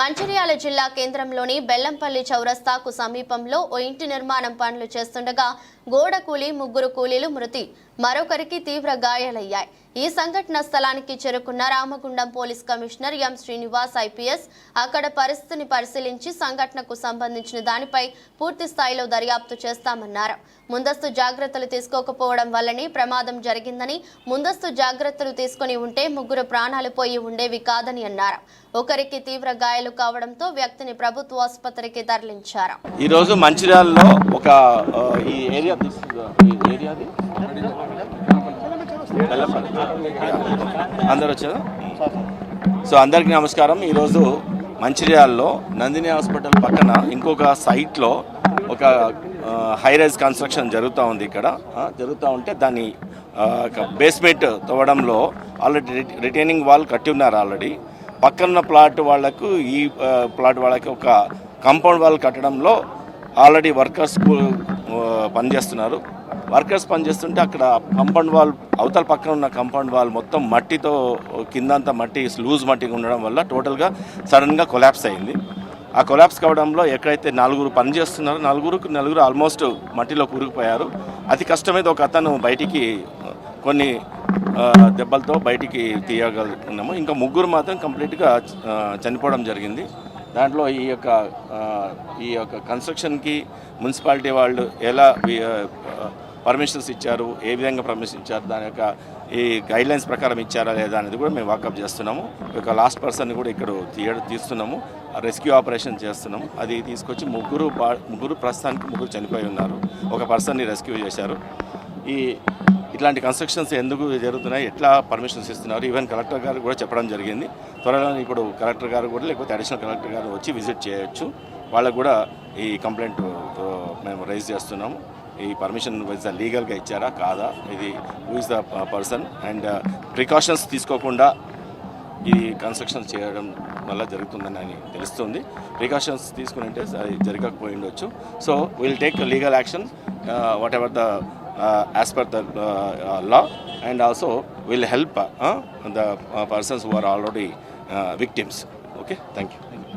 మంచిర్యాల జిల్లా కేంద్రంలోని బెల్లంపల్లి చౌరస్తాకు సమీపంలో ఓ ఇంటి నిర్మాణం పనులు చేస్తుండగా గోడ కూలి ముగ్గురు కూలీలు మృతి. మరొకరికి తీవ్ర గాయాలయ్యాయి. ఈ సంఘటన స్థలానికి చేరుకున్న Ramagundam police commissioner M Srinivas IPS అక్కడ పరిస్థితిని పరిశీలించి సంఘటనకు సంబంధించిన దానిపై పూర్తి స్థాయిలో దర్యాప్తు చేస్తామన్నారు. ముందస్తు జాగ్రత్తలు తీసుకోకపోవడం వల్లనే ప్రమాదం జరిగిందని ముందస్తు జాగ్రత్తలు తీసుకుని ఉంటే ముగ్గురు ప్రాణాలు పోయి ఉండేవి కాదని అన్నారు. ఒకరికి తీవ్ర గాయాలు కావడంతో వ్యక్తిని ప్రభుత్వ ఆసుపత్రికి తరలించారు. ఈరోజు మంచిర్యాలలో ఒక ఈ ఏరియా ఏరియాది అందరు వచ్చారు? సో అందరికీ నమస్కారం. ఈరోజు మంచిర్యాలలో నందిని హాస్పిటల్ పక్కన ఇంకొక సైట్లో ఒక హై రైజ్ కన్స్ట్రక్షన్ జరుగుతూ ఉంది ఇక్కడ. జరుగుతూ ఉంటే దాన్ని బేస్మెంట్ తవ్వడంలో ఆల్రెడీ రిటైనింగ్ వాల్ కట్టి ఉన్నారు ఆల్రెడీ. పక్కన ప్లాట్ వాళ్ళకు ఈ ప్లాట్ వాళ్ళకి ఒక కాంపౌండ్ వాల్ కట్టడంలో ఆల్రెడీ వర్కర్స్ పనిచేస్తున్నారు. వర్కర్స్ పనిచేస్తుంటే అక్కడ కంపౌండ్ వాల్ అవతల పక్కన ఉన్న కంపౌండ్ వాల్ మొత్తం మట్టితో కిందంతా మట్టి లూజ్ మట్టిగా ఉండడం వల్ల టోటల్గా సడన్గా కొలాప్స్ అయింది. ఆ కొలాప్స్ కావడంలో ఎక్కడైతే నలుగురు పనిచేస్తున్నారో నలుగురుకు నలుగురు ఆల్మోస్ట్ మట్టిలో కూరుకుపోయారు అతి కష్టమైతే ఒక అతను బయటికి కొన్ని దెబ్బలతో బయటికి తీయగలుగుతున్నాము ఇంకా ముగ్గురు మాత్రం కంప్లీట్గా చనిపోవడం జరిగింది. దాంట్లో ఈ యొక్క ఈ యొక్క కన్స్ట్రక్షన్కి మున్సిపాలిటీ వాళ్ళు ఎలా పర్మిషన్స్ ఇచ్చారు ఏ విధంగా పర్మిషన్ ఇచ్చారు దాని యొక్క ఈ గైడ్లైన్స్ ప్రకారం ఇచ్చారా లేదా అనేది కూడా మేము వాకప్ చేస్తున్నాము. ఒక యొక్క లాస్ట్ పర్సన్ కూడా ఇక్కడ తీయ తీస్తున్నాము. రెస్క్యూ ఆపరేషన్ చేస్తున్నాము. అది తీసుకొచ్చి ముగ్గురు ముగ్గురు ప్రస్తుతానికి ముగ్గురు చనిపోయి ఉన్నారు. ఒక పర్సన్ని రెస్క్యూ చేశారు. ఈ ఇట్లాంటి కన్స్ట్రక్షన్స్ ఎందుకు జరుగుతున్నాయి? ఎట్లా పర్మిషన్స్ ఇస్తున్నారు? ఈవెన్ కలెక్టర్ గారు కూడా చెప్పడం జరిగింది. త్వరలో ఇప్పుడు కలెక్టర్ గారు కూడా లేకపోతే అడిషనల్ కలెక్టర్ గారు వచ్చి విజిట్ చేయొచ్చు. వాళ్ళకు కూడా ఈ కంప్లైంట్ మేము రైజ్ చేస్తున్నాము. ఈ పర్మిషన్ ఇస్ లీగల్గా ఇచ్చారా? కాదా? ఇది who is the person and precautions తీసుకోకుండా ఈ కన్స్ట్రక్షన్ చేయడం వల్ల జరుగుతుందని అని తెలుస్తుంది. ప్రికాషన్స్ తీసుకుని అంటే జరగకపోయి ఉండొచ్చు. So will take legal action whatever the Uh, as per the uh, uh, law and also will help the persons who are already victims. Okay, thank you. Thank you.